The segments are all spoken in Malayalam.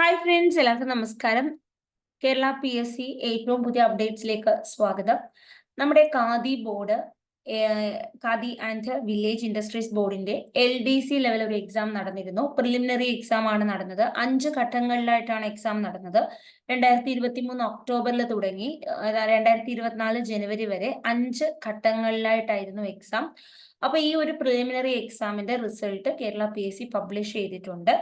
ഹായ് ഫ്രണ്ട്സ് എല്ലാവർക്കും നമസ്കാരം. കേരള പി എസ് സി ഏറ്റവും പുതിയ അപ്ഡേറ്റ്സിലേക്ക് സ്വാഗതം. നമ്മുടെ Khadi board Khadi and village industries ബോർഡിന്റെ എൽ ഡി സി ലെവൽ ഒരു എക്സാം നടന്നിരുന്നു. പ്രിലിമിനറി എക്സാം ആണ് നടന്നത്. അഞ്ച് ഘട്ടങ്ങളിലായിട്ടാണ് എക്സാം നടന്നത്. രണ്ടായിരത്തി ഇരുപത്തി മൂന്ന് ഒക്ടോബറിൽ തുടങ്ങി. രണ്ടായിരത്തി ഇരുപത്തിനാല് ജനുവരി വരെ അഞ്ച് ഘട്ടങ്ങളിലായിട്ടായിരുന്നു എക്സാം അപ്പൊ ഈ ഒരു പ്രിലിമിനറി എക്സാമിന്റെ result Kerala P S C publish ചെയ്തിട്ടുണ്ട്.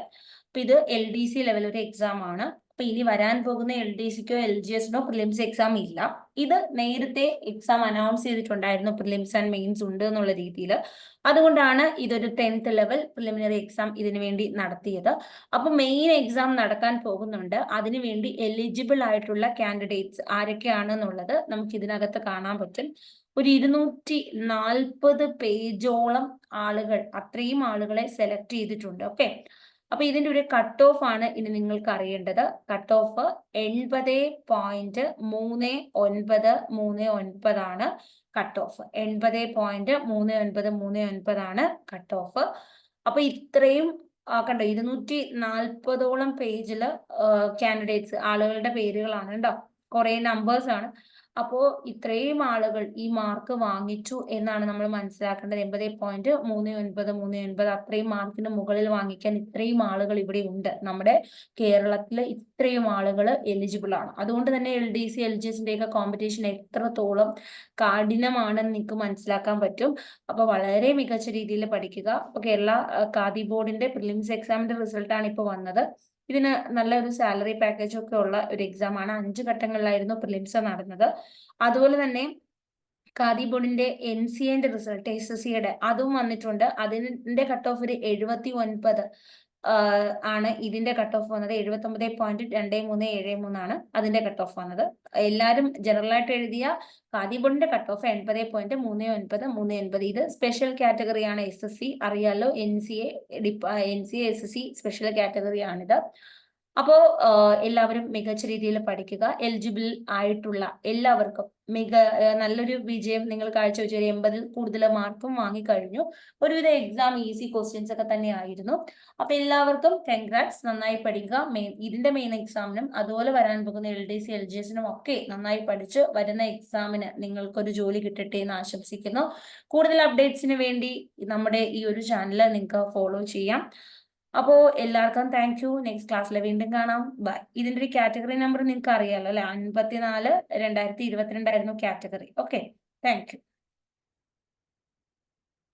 അപ്പൊ ഇത് എൽ ഡി സി ലെവൽ ഒരു എക്സാം ആണ്. അപ്പൊ ഇനി വരാൻ പോകുന്ന എൽ ഡി സിക്കോ എൽ ജി എസിനോ പ്രിലിംസ് എക്സാം ഇല്ല. ഇത് നേരത്തെ എക്സാം അനൗൺസ് ചെയ്തിട്ടുണ്ടായിരുന്നു പ്രിലിംസ് ആൻഡ് മെയിൻസ് ഉണ്ട് എന്നുള്ള രീതിയിൽ അതുകൊണ്ടാണ് ഇതൊരു ടെൻത്ത് ലെവൽ പ്രിലിമിനറി എക്സാം ഇതിനു വേണ്ടി നടത്തിയത്. അപ്പൊ മെയിൻ എക്സാം നടക്കാൻ പോകുന്നുണ്ട്. അതിനുവേണ്ടി എലിജിബിൾ ആയിട്ടുള്ള കാൻഡിഡേറ്റ്സ് ആരൊക്കെയാണ് എന്നുള്ളത് നമുക്ക് ഇതിനകത്ത് കാണാൻ പറ്റും. ഒരു ഇരുന്നൂറ്റി നാൽപ്പത് പേജോളം ആളുകൾ അത്രയും ആളുകളെ സെലക്ട് ചെയ്തിട്ടുണ്ട്. ഓക്കെ അപ്പൊ ഇതിന്റെ ഒരു കട്ട് ഓഫ് ആണ് ഇനി നിങ്ങൾക്ക് അറിയേണ്ടത് കട്ട് ഓഫ് എൺപത് പോയിന്റ് മൂന്ന് ഒൻപത് മൂന്ന് ഒൻപതാണ് കട്ട് ഓഫ് എൺപത് പോയിന്റ് മൂന്ന് ഒൻപത് മൂന്ന് ഒൻപതാണ് കട്ട് ഓഫ് അപ്പൊ ഇത്രയും കണ്ടോ ഇരുന്നൂറ്റി നാൽപ്പതോളം പേജിൽ കാൻഡിഡേറ്റ്സ് ആളുകളുടെ പേരുകളാണ് കേട്ടോ കുറെ നമ്പേഴ്സ് ആണ്. അപ്പോ ഇത്രയും ആളുകൾ ഈ മാർക്ക് വാങ്ങിച്ചു എന്നാണ് നമ്മൾ മനസ്സിലാക്കേണ്ടത്. എൺപത് പോയിന്റ് മൂന്ന് ഒൻപത് മൂന്ന് ഒൻപത് അത്രയും മാർക്കിന് മുകളിൽ വാങ്ങിക്കാൻ ഇത്രയും ആളുകൾ ഇവിടെ ഉണ്ട്. നമ്മുടെ കേരളത്തിൽ ഇത്രയും ആളുകൾ എലിജിബിൾ ആണ്. അതുകൊണ്ട് തന്നെ L D C L G എസിന്റെ ഒക്കെ കോമ്പറ്റീഷൻ എത്രത്തോളം കഠിനമാണെന്ന് നിങ്ങൾക്ക് മനസ്സിലാക്കാൻ പറ്റും. അപ്പൊ വളരെ മികച്ച രീതിയിൽ പഠിക്കുക. അപ്പൊ കേരള കാതി ബോർഡിന്റെ പ്രിലിംസ് എക്സാമിന്റെ റിസൾട്ടാണ് ആണ് ഇപ്പൊ വന്നത്. ഇതിന് നല്ലൊരു സാലറി പാക്കേജ് ഒക്കെ ഉള്ള ഒരു എക്സാം ആണ്. അഞ്ച് ഘട്ടങ്ങളിലായിരുന്നു പ്രിലിംസ് നടന്നത്. അതുപോലെ തന്നെ ഖാദി ബോർഡിന്റെ എൻ സി എന്റെ റിസൾട്ട് എസ് എസ് സിയുടെ അതും വന്നിട്ടുണ്ട്. അതിന്റെ കട്ട് ഓഫ് ഒരു എഴുപത്തി ഒൻപത്. ആണ് ഇതിന്റെ കട്ട് ഓഫ് വന്നത്. എഴുപത്തി ഒമ്പത് പോയിന്റ് രണ്ട് മൂന്ന് ഏഴ് മൂന്നാണ് അതിന്റെ കട്ട് ഓഫ് വന്നത്. എല്ലാവരും ജനറൽ ആയിട്ട് എഴുതിയ ഖാദി ബോർഡിന്റെ കട്ട് ഓഫ് എൺപത് പോയിന്റ് മൂന്ന് ഒൻപത് മൂന്ന് ഒൻപത്. ഇത് സ്പെഷ്യൽ കാറ്റഗറിയാണ് എസ് എസ് സി അറിയാലോ? N C N C S S C special കാറ്റഗറിയാണിത് അപ്പോ എല്ലാവരും മികച്ച രീതിയിൽ പഠിക്കുക എലിജിബിൾ ആയിട്ടുള്ള എല്ലാവർക്കും മിക നല്ലൊരു വിജയം നിങ്ങൾ കാഴ്ചവെച്ച. ഒരു എൺപതിൽ കൂടുതൽ മാർക്കും വാങ്ങിക്കഴിഞ്ഞു. ഒരുവിധ എക്സാം ഈസി ക്വസ്റ്റ്യൻസ് ഒക്കെ തന്നെ ആയിരുന്നു അപ്പൊ എല്ലാവർക്കും കൺഗ്രാറ്റ്സ് നന്നായി പഠിക്കുക. മെയിൻ ഇതിന്റെ മെയിൻ എക്സാമിനും അതുപോലെ വരാൻ പോകുന്ന L D C L G എസിനും ഒക്കെ നന്നായി പഠിച്ച് വരുന്ന എക്സാമിന് നിങ്ങൾക്കൊരു ജോലി കിട്ടട്ടെ എന്ന് ആശംസിക്കുന്നു. കൂടുതൽ അപ്ഡേറ്റ്സിന് വേണ്ടി നമ്മുടെ ഈ ഒരു ചാനൽ നിങ്ങൾക്ക് ഫോളോ ചെയ്യാം. അപ്പോ എല്ലാവർക്കും താങ്ക് യു നെക്സ്റ്റ് ക്ലാസ്സിൽ വീണ്ടും കാണാം. ബൈ ഇതിന്റെ ഒരു കാറ്റഗറി നമ്പർ നിങ്ങൾക്ക് അറിയാലോ അല്ലെ? അൻപത്തിനാല് രണ്ടായിരത്തി ഇരുപത്തിരണ്ടായിരുന്നു കാറ്റഗറി ഓക്കെ താങ്ക് യു